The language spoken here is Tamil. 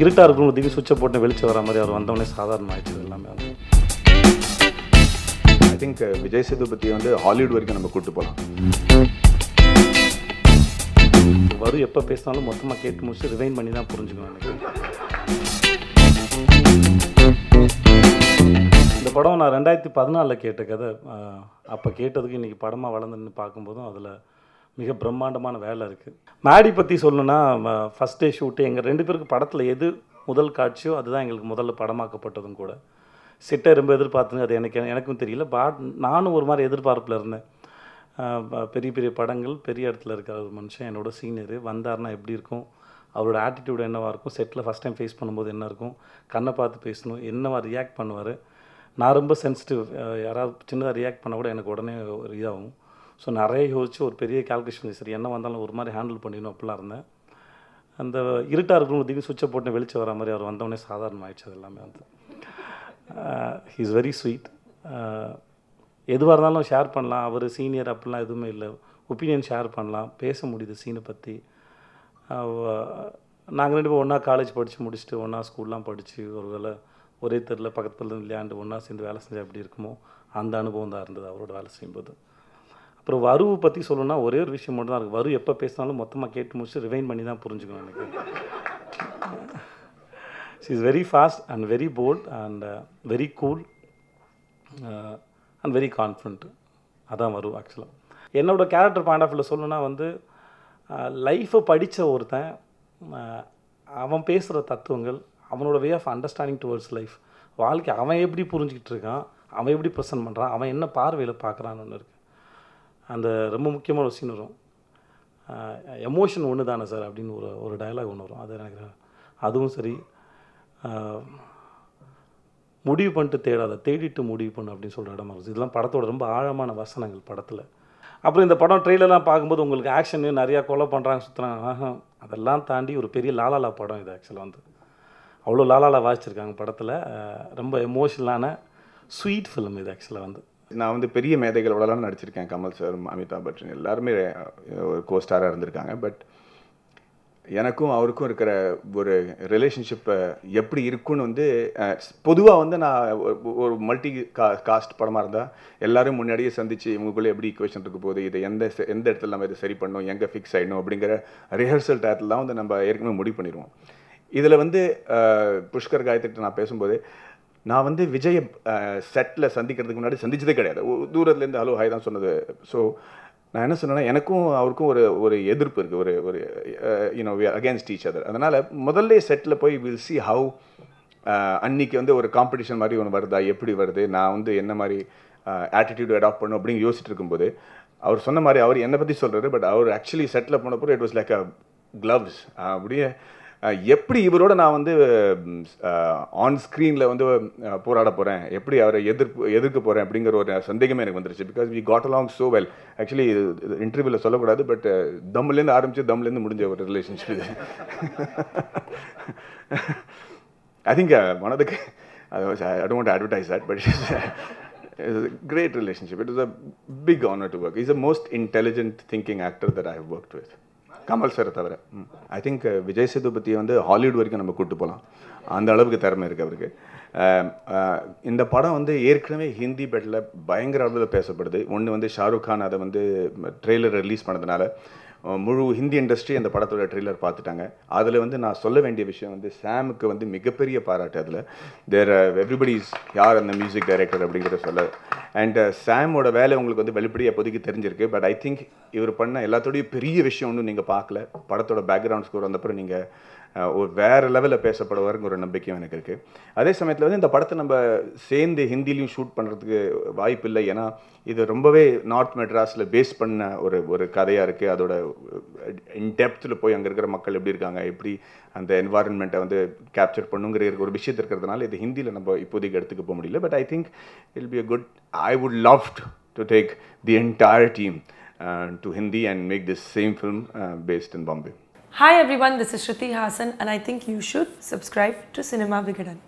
இருட்டாக இருக்கணும் திடீர்னு சுவிட்சை போட்டு வெளிச்சம் வர மாதிரி அவர் வந்தவொடனே சாதாரண ஆயிடுச்சு எல்லாமே வந்து. ஐ திங்க் விஜய் சேதுபதி வந்து ஹாலிவுட் வரைக்கும் நம்ம கூட்டு போகலாம் வரும் எப்போ பேசினாலும் மொத்தமாக கேட்டு முடிச்சு ரிவைன் பண்ணி தான் புரிஞ்சுக்கணும் எனக்கு. இந்த படம் நான் ரெண்டாயிரத்தி பதினாலில் கேட்ட கதை அப்போ கேட்டதுக்கு இன்றைக்கி படமாக வளர்ந்துன்னு பார்க்கும்போதும் அதில் மிக பிரம்மாண்டமான வேலை இருக்குது மேடி பற்றி சொல்லணுன்னா ஃபஸ்ட் டே ஷூட்டு எங்கள் ரெண்டு பேருக்கு படத்தில் எது முதல் காட்சியோ அதுதான் எங்களுக்கு முதல்ல படமாக்கப்பட்டதும் கூட. சிட்டை ரொம்ப எதிர்பார்த்துங்க அது எனக்கு எனக்கும் தெரியல. பாட் நானும் ஒரு மாதிரி எதிர்பார்ப்பில் இருந்தேன். பெரிய பெரிய படங்கள் பெரிய இடத்துல இருக்கிற ஒரு மனுஷன் என்னோட சீனியர் வந்தாருன்னா எப்படி இருக்கும்? அவரோட ஆட்டிடியூட் என்னவாக இருக்கும்? செட்டில் ஃபஸ்ட் டைம் ஃபேஸ் பண்ணும்போது என்ன இருக்கும்? கண்ணை பார்த்து பேசணும் என்னவா ரியாக்ட் பண்ணுவார்? நான் ரொம்ப சென்சிட்டிவ் யாராவது சின்னதாக ரியாக்ட் பண்ண கூட எனக்கு உடனே ஒரு இதாகும். ஸோ நிறைய யோசிச்சு ஒரு பெரிய கால்குலேஷன் சரி என்ன வந்தாலும் ஒரு மாதிரி ஹேண்டில் பண்ணிடணும் அப்படிலாம் இருந்தேன். அந்த இருட்டாக இருக்கணும் திடீர்னு சுவிட்சை போட்டு வெளிச்சம் வர மாதிரி அவர் வந்தவொடனே சாதாரண ஆயிடுச்சு அது எல்லாமே வந்து. இஸ் வெரி ஸ்வீட் எதுவாக இருந்தாலும் ஷேர் பண்ணலாம். அவர் சீனியர் அப்படிலாம் எதுவுமே இல்லை. ஒப்பீனியன் ஷேர் பண்ணலாம். பேச முடியுது சீனை பற்றி நாங்கள் ரெண்டு பேரும் ஒன்றா காலேஜ் படித்து முடிச்சுட்டு ஒன்றா ஸ்கூல்லாம் படித்து ஒரு வேளை ஒரே தெருவில் பக்கத்தில் விளையாண்டு ஒன்றா சேர்ந்து வேலை செஞ்சால் எப்படி இருக்குமோ அந்த அனுபவம் தான் இருந்தது அவரோட வேலை செய்யும்போது. அப்புறம் வருவை பற்றி சொல்லணும்னா ஒரே ஒரு விஷயம் மட்டும் தான் இருக்குது வரு எப்போ பேசினாலும் மொத்தமாக கேட்டு முடிச்சு ரிவைன் பண்ணி தான் புரிஞ்சுக்கணும் எனக்கு. She is very fast and very bold and very cool and very confident அதான் வரும் ஆக்சுவலாக என்னோட கேரக்டர் பாயிண்ட் ஆஃப் வியூவில் சொல்லணுன்னா வந்து uh, லைஃப்பை படித்த ஒருத்தன் uh, அவன் பேசுகிற தத்துவங்கள் அவனோட way of understanding towards life வாழ்க்கை அவன் எப்படி புரிஞ்சுக்கிட்டு இருக்கான் அவன் எப்படி ப்ரெசென்ட் பண்ணுறான் அவன் என்ன பார்வையில் பார்க்குறான்னு ஒன்று இருக்குது அந்த ரொம்ப முக்கியமான ஒரு சீன் வரும். எமோஷன் ஒன்று தானே சார் அப்படின்னு ஒரு ஒரு டயலாக் ஒன்று வரும். அது எனக்கு அதுவும் சரி. முடிவு பண்ணிட்டு தேடாத தேடிட்டு முடிவு பண்ணு அப்படின்னு சொல்கிற இடமா இருக்குது இதெல்லாம் படத்தோட ரொம்ப ஆழமான வசனங்கள் படத்தில். அப்புறம் இந்த படம் ட்ரெயிலெலாம் பார்க்கும்போது உங்களுக்கு ஆக்ஷனு நிறையா கொலை பண்ணுறாங்க சுற்றுறாங்க அதெல்லாம் தாண்டி ஒரு பெரிய லாலாலா படம் இது ஆக்சுவலாக வந்து. அவ்வளோ லாலாலா வாசிச்சிருக்காங்க படத்தில். ரொம்ப எமோஷனலான ஸ்வீட் ஃபிலிம் இது ஆக்சுவலாக வந்து. நான் வந்து பெரிய மேதைகளோடலாம் நடிச்சிருக்கேன். கமல் சார் அமிதாப் பச்சன் எல்லாருமே ஒரு கோஸ்டாராக இருந்திருக்காங்க. பட் எனக்கும் அவருக்கும் இருக்கிற ஒரு ரிலேஷன்ஷிப்பை எப்படி இருக்குன்னு வந்து பொதுவாக வந்து நான் ஒரு- மல்டி கா காஸ்ட் படமாக இருந்தால் எல்லோரும் முன்னாடியே சந்தித்து இவங்களுக்குள்ளே எப்படி ஈக்குவேஷன் இருக்க போகுது இதை எந்த எந்த இடத்துல நம்ம இதை சரி பண்ணணும் எங்கே ஃபிக்ஸ் ஆகிடணும் அப்படிங்கிற ரிஹர்சல் டயத்தில் தான் வந்து நம்ம ஏற்கனவே முடிவு பண்ணிடுவோம். இதில் வந்து புஷ்கர் காயத்ரிட்ட நான் பேசும்போது நான் வந்து விஜய் செட்டில் சந்திக்கிறதுக்கு முன்னாடி சந்தித்ததே கிடையாது. தூரத்துலேருந்து ஹலோ ஹாய் தான் சொன்னது. ஸோ நான் என்ன சொன்னேன்னா எனக்கும் அவருக்கும் ஒரு ஒரு எதிர்ப்பு இருக்குது ஒரு ஒரு யூனோ அகேன்ஸ்ட் டீச் அதர் அதனால் முதல்ல செட்டில் போய் வில் சி ஹவு அன்னைக்கு வந்து ஒரு காம்படிஷன் மாதிரி ஒன்று வருதா எப்படி வருது நான் வந்து என்ன மாதிரி ஆட்டிடியூட் அடாப்ட் பண்ணும் அப்படின்னு யோசிச்சுட்டு இருக்கும்போது அவர் சொன்ன மாதிரி அவர் என்னை பற்றி சொல்கிறாரு பட் அவர் ஆக்சுவலி செட்டில் போனப்போ it was like a gloves அப்படியே எப்படி இவரோட நான் வந்து ஆன் ஸ்க்ரீனில் வந்து போராட போகிறேன் எப்படி அவரை எதிர்ப்பு எதிர்க்க போகிறேன் அப்படிங்கிற ஒரு சந்தேகமே எனக்கு வந்துருச்சு because we got along so well actually இன்டர்வியூவில் சொல்லக்கூடாது பட் தம்லேருந்து ஆரம்பித்து தம்லேருந்து முடிஞ்ச ஒரு ரிலேஷன்ஷிப் இது ஐ திங்க் மனதுக்கு அது don't advertise that but it's a great relationship. It was a big honor to work. He's the most intelligent thinking actor that I've worked with. Kamal sir தவிர. ஐ திங்க் uh, விஜய் சேதுபதியை வந்து ஹாலிவுட் வரைக்கும் நம்ம கூட்டு போகலாம் அந்த அளவுக்கு திறமை இருக்கு அவருக்கு. Um, uh, இந்த படம் வந்து ஏற்கனவே ஹிந்தி பெட்டில் பயங்கர அளவில் பேசப்படுது. ஒன்று வந்து ஷாருக் கான் அதை வந்து ட்ரெய்லர் ரிலீஸ் பண்ணதுனால. முழு ஹிந்தி இண்டஸ்ட்ரி அந்த படத்தோட ட்ரெய்லர் பார்த்துட்டாங்க. அதில் வந்து நான் சொல்ல வேண்டிய விஷயம் வந்து சாமுக்கு வந்து மிகப்பெரிய பாராட்டு அதில். தேர் எவ்ரிபடிஸ் யார் அந்த மியூசிக் டைரக்டர் அப்படிங்கிறத சொல்ல. அண்ட் சாமோட வேலை உங்களுக்கு வந்து வெளிப்படையாக இப்போதைக்கு தெரிஞ்சிருக்கு. பட் ஐ திங்க் இவர் பண்ண எல்லாத்தோடையும் பெரிய விஷயம் ஒன்றும் நீங்கள் பார்க்கல. படத்தோட பேக்ரவுண்ட் ஸ்கோர் வந்தப்பறம் நீங்கள் ஒரு வேறு லெவலில் பேசப்படுவாருங்கிற ஒரு நம்பிக்கையும் எனக்கு இருக்குது அதே சமயத்தில் வந்து இந்த படத்தை நம்ம சேர்ந்து ஹிந்திலையும் ஷூட் பண்ணுறதுக்கு வாய்ப்பு இல்லை ஏன்னா இது ரொம்பவே நார்த் மெட்ராஸில் பேஸ் பண்ண ஒரு ஒரு கதையாக இருக்குது அதோட இன்டெப்த்தில் போய் அங்கே இருக்கிற மக்கள் எப்படி இருக்காங்க எப்படி அந்த என்வாரன்மெண்ட்டை வந்து கேப்சர் பண்ணுங்கிற ஒரு விஷயத்து இருக்கிறதுனால இது ஹிந்தியில் நம்ம இப்போதைக்கு எடுத்துக்க போக முடியல. But I think it'll be a good I would love to take the entire team to Hindi and make this same film based in Bombay Hi everyone, this is Shruti Hassan and I think you should subscribe to Cinema Vigadan.